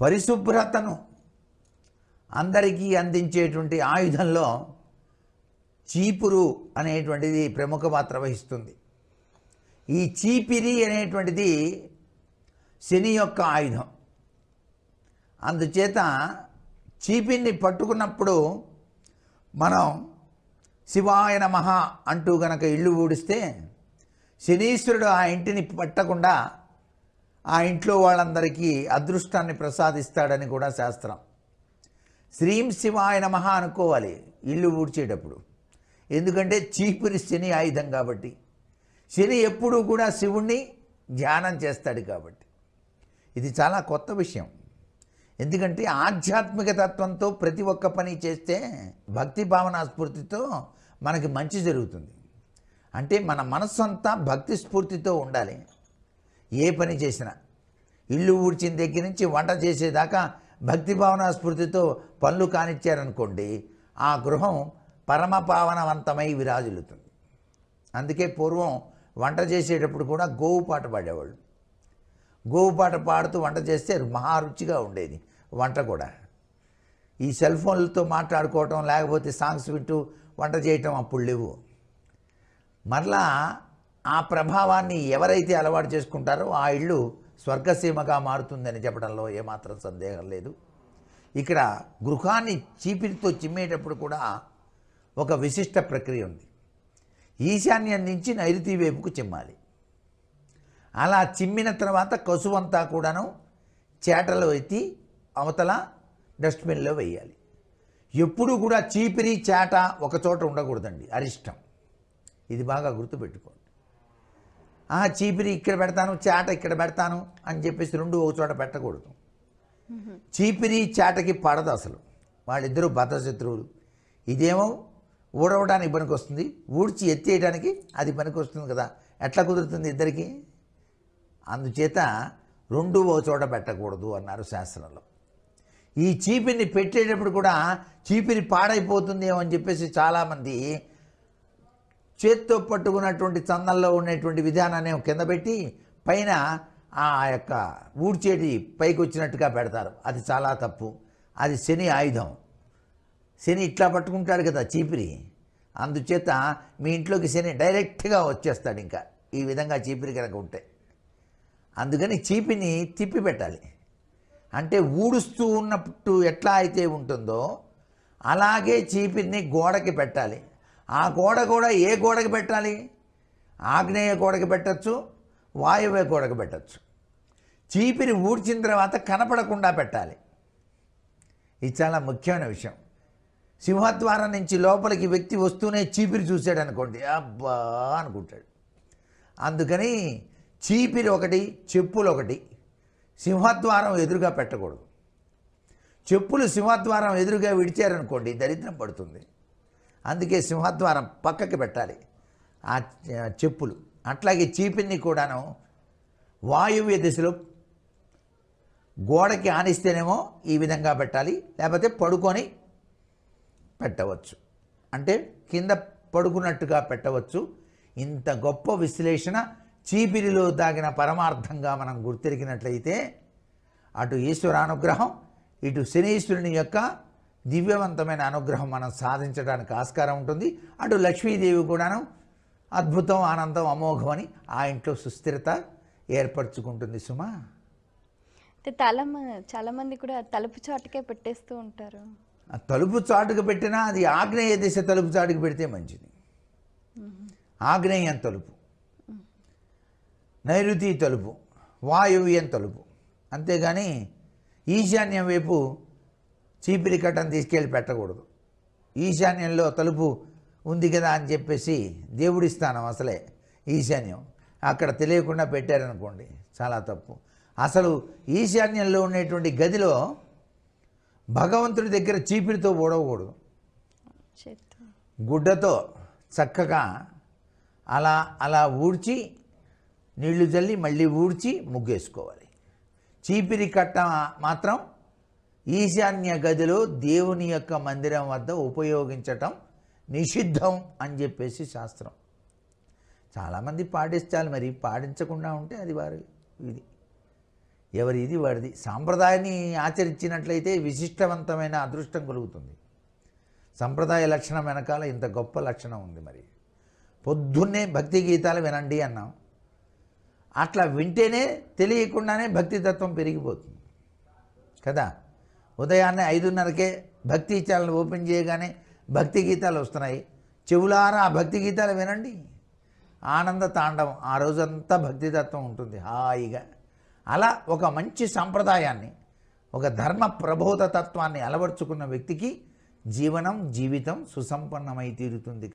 పరిశుభ్రతను అందరికీ అందించేటువంటి ఆయుధంలో చీపురు అనేటువంటిది ప్రముఖ పాత్ర వహిస్తుంది. ఈ చీపిరి అనేటువంటిది శని యొక్క ఆయుధం. అందుచేత చీపిరిని పట్టుకున్నప్పుడు మనం శివాయ మహా అంటూ గనక ఇల్లు ఊడిస్తే శనీశ్వరుడు ఆ ఇంటిని పట్టకుండా ఆ ఇంట్లో వాళ్ళందరికీ అదృష్టాన్ని ప్రసాదిస్తాడని కూడా శాస్త్రం. శ్రీం శివాయ నమః అనుకోవాలి ఇల్లు ఊడ్చేటప్పుడు. ఎందుకంటే చీపురి శని ఆయుధం కాబట్టి. శని ఎప్పుడూ కూడా శివుణ్ణి ధ్యానం చేస్తాడు కాబట్టి. ఇది చాలా కొత్త విషయం. ఎందుకంటే ఆధ్యాత్మిక తత్వంతో ప్రతి ఒక్క పని చేస్తే భక్తి భావన స్ఫూర్తితో మనకి మంచి జరుగుతుంది. అంటే మన మనస్సు అంతా భక్తి స్ఫూర్తితో ఉండాలి. ఏ పని చేసినా. ఇల్లు ఊడ్చిన దగ్గర నుంచి వంట చేసేదాకా భక్తి భావన స్ఫూర్తితో పనులు కానిచ్చారనుకోండి ఆ గృహం పరమ పావనవంతమై విరాజిల్లుతుంది. అందుకే పూర్వం వంట చేసేటప్పుడు కూడా గోవు పాట పాడేవాళ్ళు. గోవు పాట పాడుతూ వంట చేస్తే మహా రుచిగా ఉండేది వంట కూడా. ఈ సెల్ ఫోన్లతో మాట్లాడుకోవటం లేకపోతే సాంగ్స్ వింటూ వంట చేయటం అప్పుడు లేవు. మరలా ఆ ప్రభావాన్ని ఎవరైతే అలవాటు చేసుకుంటారో ఆ ఇల్లు స్వర్గసీమగా మారుతుందని చెప్పడంలో ఏమాత్రం సందేహం లేదు. ఇక్కడ గృహాన్ని చీపిరితో చిమ్మేటప్పుడు కూడా ఒక విశిష్ట ప్రక్రియ ఉంది. ఈశాన్యం నుంచి నైరుతి వైపుకు చిమ్మాలి. అలా చిమ్మిన తర్వాత కసువంతా కూడాను చేటలో ఎత్తి అవతల డస్ట్బిన్లో వేయాలి. ఎప్పుడు కూడా చీపిరి చేట ఒక చోట ఉండకూడదండి. అరిష్టం. ఇది బాగా గుర్తుపెట్టుకోండి. ఆ చీపిరి ఇక్కడ పెడతాను చేట ఇక్కడ పెడతాను అని చెప్పేసి రెండు ఒక చోట పెట్టకూడదు. చీపిరి చేటకి పడదు అసలు. వాళ్ళిద్దరూ బద్ధశత్రువులు ఇదేమో ఊడవడానికి పనికి వస్తుంది. ఊడ్చి ఎత్తేయడానికి అది పనికి వస్తుంది కదా. ఎట్లా కుదురుతుంది ఇద్దరికి? అందుచేత రెండు ఒక చోట పెట్టకూడదు అన్నారు శాస్త్రంలో. ఈ చీపిరిని పెట్టేటప్పుడు కూడా చీపిరి పాడైపోతుందేమో అని చెప్పేసి చాలామంది చేత్తో పట్టుకున్నటువంటి చందంలో ఉండేటువంటి విధానాన్ని కింద పెట్టి పైన ఆ యొక్క ఊడ్చేటి పైకి వచ్చినట్టుగా పెడతారు. అది చాలా తప్పు. అది శని ఆయుధం. శని ఇట్లా పట్టుకుంటాడు కదా చీపిరి. అందుచేత మీ ఇంట్లోకి శని డైరెక్ట్గా వచ్చేస్తాడు ఇంకా. ఈ విధంగా చీపిరి కనుక ఉంటే. అందుకని చీపిని తిప్పి పెట్టాలి. అంటే ఊడుస్తూ ఉన్నప్పుడు ఎట్లా అయితే ఉంటుందో అలాగే చీపిని గోడకి పెట్టాలి. ఆ గోడ కూడా ఏ గోడకి పెట్టాలి? ఆగ్నేయ గోడకి పెట్టచ్చు వాయువ్య గోడకి పెట్టచ్చు. చీపిరి ఊడ్చిన తర్వాత కనపడకుండా పెట్టాలి. ఇది చాలా ముఖ్యమైన విషయం. సింహద్వారం నుంచి లోపలికి వ్యక్తి వస్తూనే చీపిరి చూశాడు అనుకోండి అబ్బా అనుకుంటాడు. అందుకని చీపిరి ఒకటి చెప్పులు ఒకటి సింహద్వారం ఎదురుగా పెట్టకూడదు. చెప్పులు సింహద్వారం ఎదురుగా విడిచారనుకోండి దరిద్రం పడుతుంది. అందుకే సింహద్వారం పక్కకి పెట్టాలి. ఆ చెప్పులు. అట్లాగే చీపిని కూడాను వాయువ్య దిశలో గోడకి ఆనిస్తేనేమో ఈ విధంగా పెట్టాలి. లేకపోతే పడుకొని పెట్టవచ్చు. అంటే కింద పడుకున్నట్టుగా పెట్టవచ్చు. ఇంత గొప్ప విశ్లేషణ చీపిరిలో దాగిన పరమార్థంగా మనం గుర్తెరిగినట్లయితే అటు ఈశ్వర అనుగ్రహం ఇటు శనీశ్వరుని యొక్క దివ్యవంతమైన అనుగ్రహం మనం సాధించడానికి ఆస్కారం ఉంటుంది. అటు లక్ష్మీదేవి కూడాను అద్భుతం ఆనందం అమోఘం అని ఆ ఇంట్లో సుస్థిరత ఏర్పరచుకుంటుంది సుమా. అంటే తల చాలా మంది కూడా తలుపు చాటుకే పెట్టేస్తూ ఉంటారు. ఆ తలుపు చాటుకు పెట్టినా అది ఆగ్నేయ దిశ తలుపు చాటుకు పెడితే మంచిది. ఆగ్నేయం తలుపు. నైరుతి తలుపు. వాయువ్యం తలుపు. అంతేగాని ఈశాన్యం వైపు చీపిరి కట్టను తీసుకెళ్ళి పెట్టకూడదు. ఈశాన్యంలో తలుపు ఉంది కదా అని చెప్పేసి దేవుడి స్థానం అసలే ఈశాన్యం. అక్కడ తెలియకుండా పెట్టారనుకోండి చాలా తప్పు. అసలు ఈశాన్యంలో ఉండేటువంటి గదిలో భగవంతుడి దగ్గర చీపిరితో ఓడవకూడదు. గుడ్డతో చక్కగా అలా అలా ఊడ్చి నీళ్ళు చల్లి మళ్ళీ ఊడ్చి ముగ్గేసుకోవాలి. చీపిరి కట్ట మాత్రం ఈశాన్య గదిలో దేవుని యొక్క మందిరం వద్ద ఉపయోగించటం నిషిద్ధం అని చెప్పేసి శాస్త్రం. చాలామంది పాటిస్తారు మరి పాటించకుండా ఉంటే అది వారి ఇది. ఎవరి ఇది వాడిది సాంప్రదాయాన్ని ఆచరించినట్లయితే విశిష్టవంతమైన అదృష్టం కలుగుతుంది. సంప్రదాయ లక్షణం వెనకాల ఇంత గొప్ప లక్షణం ఉంది మరి. పొద్దున్నే భక్తి గీతాలు వినండి అన్నాం. అట్లా వింటేనే తెలియకుండానే భక్తి తత్వం పెరిగిపోతుంది. కదా? ఉదయాన్నే ఐదున్నరకే భక్తి ఛానల్ ఓపెన్ చేయగానే భక్తి గీతాలు వస్తున్నాయి. చెవులారా ఆ భక్తి గీతాలు వినండి. ఆనంద తాండవం ఆ రోజంతా భక్తితత్వం ఉంటుంది హాయిగా. అలా ఒక మంచి సాంప్రదాయాన్ని ఒక ధర్మ ప్రబోధ తత్వాన్ని అలవర్చుకున్న వ్యక్తికి జీవనం జీవితం సుసంపన్నమై తీరుతుంది.